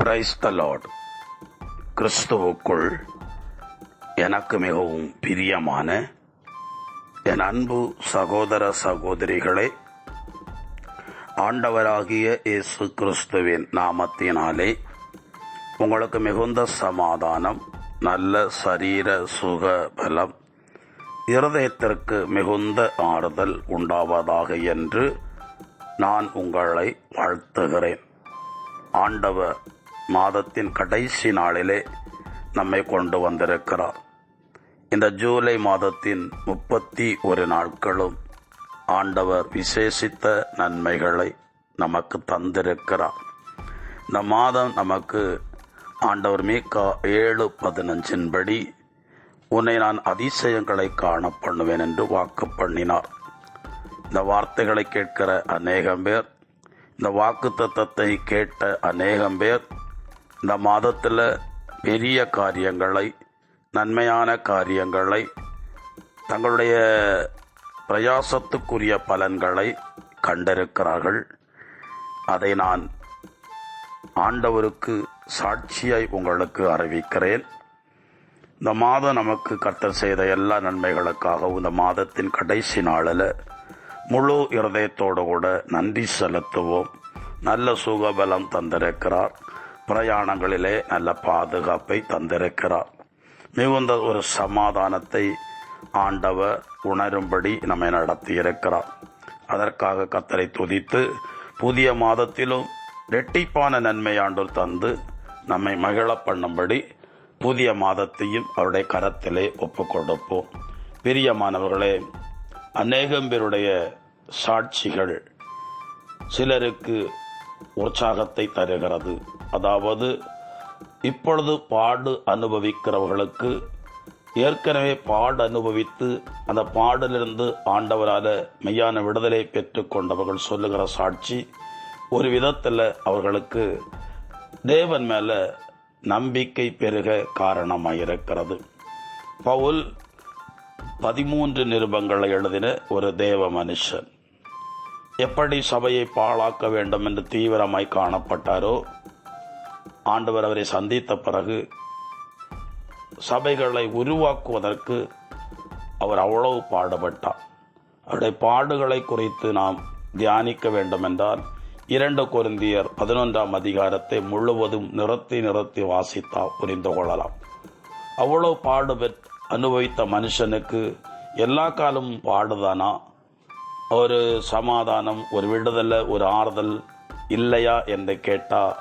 Praise the Lord கிறிஸ்துவுக்குள் எனக்கு மிகவும் பிரியமான என் அன்பு சகோதர சகோதரிகளே ஆண்டவராகிய இயேசு கிறிஸ்துவின் நாமத்தினாலே உங்களுக்கு மிகுந்த சமாதானம் நல்ல சரீர சுக பலம் இருதயத்திற்கு மிகுந்த ஆறுதல் உண்டாவதாக என்று நான் உங்களை வாழ்த்துகிறேன். ஆண்டவர் மாதத்தின் கடைசி நாளிலே நம்மை கொண்டு வந்திருக்கிறார். இந்த ஜூலை மாதத்தின் முப்பத்தி ஒரு நாட்களும் ஆண்டவர் விசேஷித்த நன்மைகளை நமக்கு தந்திருக்கிறார். இந்த மாதம் நமக்கு ஆண்டவர் மீக்கா ஏழு பதினஞ்சின்படி உன்னை நான் அதிசயங்களை காண பண்ணுவேன் என்று வாக்கு பண்ணினார். இந்த வார்த்தைகளை கேட்கிற அநேகம் பேர் இந்த வாக்கு தத்தத்தை கேட்ட அநேகம் பேர் இந்த மாதத்தில் பெரிய காரியங்களை நன்மையான காரியங்களை தங்களுடைய பிரயாசத்துக்குரிய பலன்களை கண்டிருக்கிறார்கள். அதை நான் ஆண்டவருக்கு சாட்சியாய் உங்களுக்கு அறிவிக்கிறேன். இந்த மாதம் நமக்கு கர்த்தர் செய்த எல்லா நன்மைகளுக்காகவும் இந்த மாதத்தின் கடைசி நாளில் முழு இருதயத்தோடு கூட நன்றி செலுத்துவோம். நல்ல சுகபலம் தந்திருக்கிறார். பிரயாணங்களிலே நல்ல பாதுகாப்பை தந்திருக்கிறார். மிகுந்த ஒரு சமாதானத்தை ஆண்டவர் உணரும்படி நம்மை நடத்தியிருக்கிறார். அதற்காக கத்தரை துதித்து புதிய மாதத்திலும் ரெட்டிப்பான நன்மை ஆண்டோர் தந்து நம்மை மகிழ பண்ணும்படி புதிய மாதத்தையும் அவருடைய கரத்திலே ஒப்பு கொடுப்போம் பிரியமானவர்களே அநேகம் பேருடைய சாட்சிகள் சிலருக்கு உற்சாகத்தை தருகிறது. அதாவது இப்பொழுது பாடு அனுபவிக்கிறவர்களுக்கு ஏற்கனவே பாடு அனுபவித்து அந்த பாடலிருந்து ஆண்டவரால் மெய்யான விடுதலை பெற்றுக்கொண்டவர்கள் சொல்லுகிற சாட்சி ஒரு விதத்தில் அவர்களுக்கு தேவன் மேலே நம்பிக்கை பெருக காரணமாயிருக்கிறது. பவுல் பதிமூன்று நிருபங்களை எழுதின ஒரு தேவ மனுஷன். எப்படி சபையை பாழாக்க வேண்டும் என்று தீவிரமாய் காணப்பட்டாரோ ஆண்டவர் அவரை சந்தித்த பிறகு சபைகளை உருவாக்குவதற்கு அவர் அவ்வளவு பாடுபட்டார். அவருடைய பாடுகளை குறித்து நாம் தியானிக்க வேண்டும் என்றால் இரண்டு குருந்தியர் பதினொன்றாம் அதிகாரத்தை முழுவதும் நிறுத்தி நிறுத்தி வாசித்தால் புரிந்து கொள்ளலாம். அவ்வளவு பாடுபெற் அனுபவித்த மனுஷனுக்கு எல்லா காலமும் பாடுதானா? ஒரு சமாதானம் ஒரு விடுதலை ஒரு ஆறுதல் இல்லையா என்று கேட்டால்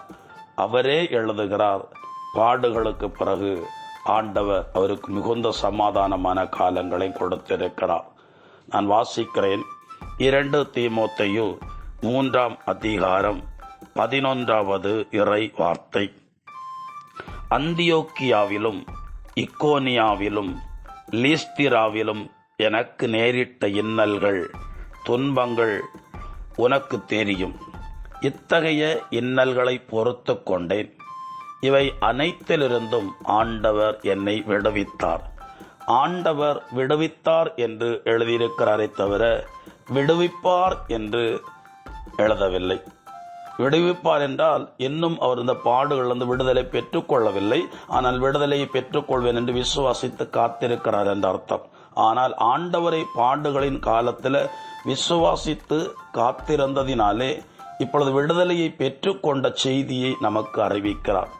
அவரே எழுதுகிறார் பாடுகளுக்கு பிறகு ஆண்டவர் அவருக்கு மிகுந்த சமாதானமான காலங்களை கொடுத்திருக்கிறார். நான் வாசிக்கிறேன். இரண்டு தீமோத்தையு மூன்றாம் அதிகாரம் பதினொன்றாவது இறை வார்த்தை. அந்தியோக்கியாவிலும் இக்கோனியாவிலும் லீஸ்திராவிலும் எனக்கு நேரிட்ட இன்னல்கள் துன்பங்கள் உனக்கு தெரியும். இத்தகைய இன்னல்களை பொறுத்து கொண்டேன். இவை அனைத்திலிருந்தும் ஆண்டவர் என்னை விடுவித்தார். ஆண்டவர் விடுவித்தார் என்று எழுதியிருக்கிறாரே தவிர விடுவிப்பார் என்று எழுதவில்லை. விடுவிப்பார் என்றால் இன்னும் அவர் இந்த பாடுகளிலிருந்து விடுதலை பெற்றுக்கொள்ளவில்லை ஆனால் விடுதலையை பெற்றுக்கொள்வேன் என்று விசுவாசித்து காத்திருக்கிறார் என்ற அர்த்தம். ஆனால் ஆண்டவரை பாடுகளின் காலத்தில் விசுவாசித்து காத்திருந்ததினாலே இப்பொழுது விடுதலையை பெற்றுக்கொண்ட செய்தியை நமக்கு அறிவிக்கிறார்.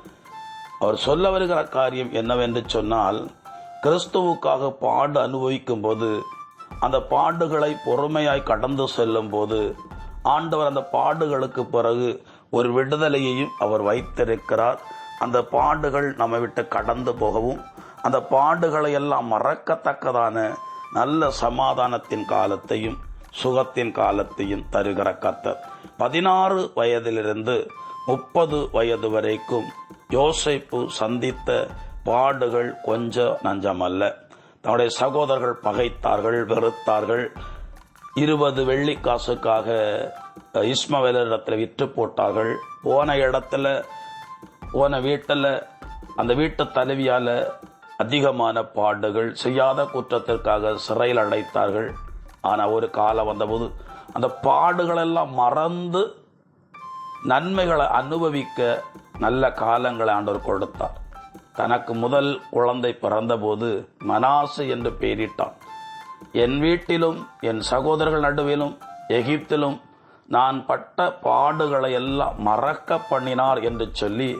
அவர் சொல்ல வருகிற காரியம் என்னவென்று சொன்னால் கிறிஸ்துவுக்காக பாடு அனுபவிக்கும் போது அந்த பாடுகளை பொறுமையாய் கடந்து செல்லும் போது ஆண்டவர் அந்த பாடுகளுக்கு பிறகு ஒரு விடுதலையையும் அவர் வைத்திருக்கிறார். அந்த பாடுகள் நம்மை விட்டு கடந்து போகவும் அந்த பாடுகளை எல்லாம் மறக்கத்தக்கதான நல்ல சமாதானத்தின் காலத்தையும் சுகத்தின் காலத்தையும் தருகிற கத்தர் பதினாறு வயதிலிருந்து முப்பது வயது வரைக்கும் யோசைப்பு சந்தித்த பாடுகள் கொஞ்சம் நஞ்சமல்ல. தன்னுடைய சகோதரர்கள் பகைத்தார்கள் வெறுத்தார்கள். இருபது வெள்ளி காசுக்காக இஸ்மவேலரிடத்தில் விற்று போட்டார்கள். போன இடத்துல போன வீட்டில் அந்த வீட்டு தலைவியால் அதிகமான பாடுகள் செய்யாத குற்றத்திற்காக சிறையில் அடைத்தார்கள். ஆனால் ஒரு காலம் வந்தபோது அந்த பாடுகளெல்லாம் மறந்து நன்மைகளை அனுபவிக்க நல்ல காலங்களை ஆண்டவர் கொடுத்தார். தனக்கு முதல் குழந்தை பிறந்தபோது மனாசு என்று பெயரிட்டான். என் வீட்டிலும் என் சகோதரர்கள் நடுவிலும் எகிப்திலும் நான் பட்ட பாடுகளை எல்லாம் மறக்க பண்ணினார் என்று சொல்லி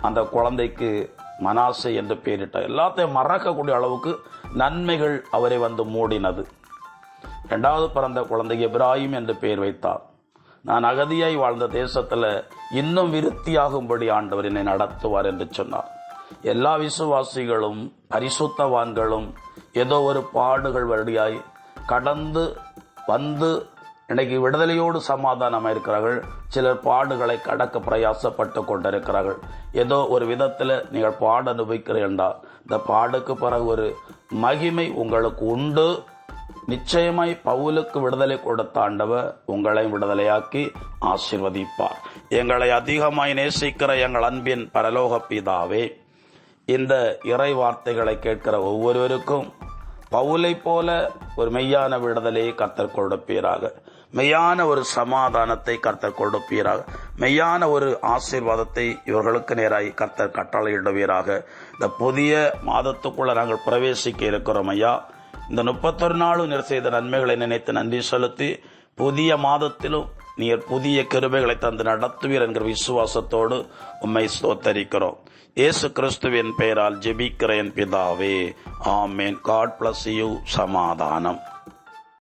அந்த குழந்தைக்கு மனாசை என்று பெயரிட்டார். எல்லாத்தையும் மறக்கக்கூடிய அளவுக்கு நன்மைகள் அவரை வந்து மூடினது. ரெண்டாவது பிறந்த குழந்தைக்கு இப்ராஹிம் என்று பெயர் வைத்தார். நான் அகதியாய் வாழ்ந்த தேசத்தில் இன்னும் விருத்தியாகும்படி ஆண்டவர் என்னை நடத்துவார் என்று சொன்னார். எல்லா விசுவாசிகளும் பரிசுத்தவான்களும் ஏதோ ஒரு பாடுகள் வழியாய் கடந்து வந்து இன்னைக்கு விடுதலையோடு சமாதானமாக இருக்கிறார்கள் சிலர் பாடுகளை கடக்க பிரயாசப்பட்டு கொண்டிருக்கிறார்கள். ஏதோ ஒரு விதத்தில் நீங்கள் பாட அனுபவிக்கிறீர்கள் என்றால் இந்த பாடுக்கு பிறகு ஒரு மகிமை உங்களுக்கு உண்டு. நிச்சயமாய் பவுலுக்கு விடுதலை கொடுத்த ஆண்டவர் உங்களை விடுதலையாக்கி ஆசிர்வதிப்பார். எங்களை அதிகமாய் நேசிக்கிற எங்கள் அன்பின் பரலோக பிதாவே இந்த இறை வார்த்தைகளை கேட்கிற ஒவ்வொருவருக்கும் பவுலை போல ஒரு மெய்யான விடுதலையை கத்தர் கொடுப்பீராக. மெய்யான ஒரு சமாதானத்தை கர்த்தர் கொடுப்பீராக. மெய்யான ஒரு ஆசீர்வாதத்தை இவர்களுக்கு நேராக கர்த்தர் கட்டளையிடுவீராக. இந்த புதிய மாதத்துக்குள்ள நாங்கள் பிரவேசிக்க இருக்கிறோம் ஐயா. இந்த முப்பத்தொரு நாளும் நீர் செய்த நன்மைகளை நினைத்து நன்றி செலுத்தி புதிய மாதத்திலும் நீர் புதிய கிருபைகளை தந்து நடத்துவீர் என்கிற விசுவாசத்தோடு உம்மை ஸ்தோத்தரிக்கிறோம். இயேசு கிறிஸ்துவின் பெயரால் ஜெபிக்கிறேன் பிதாவே ஆமேன். God bless you. சமாதானம்.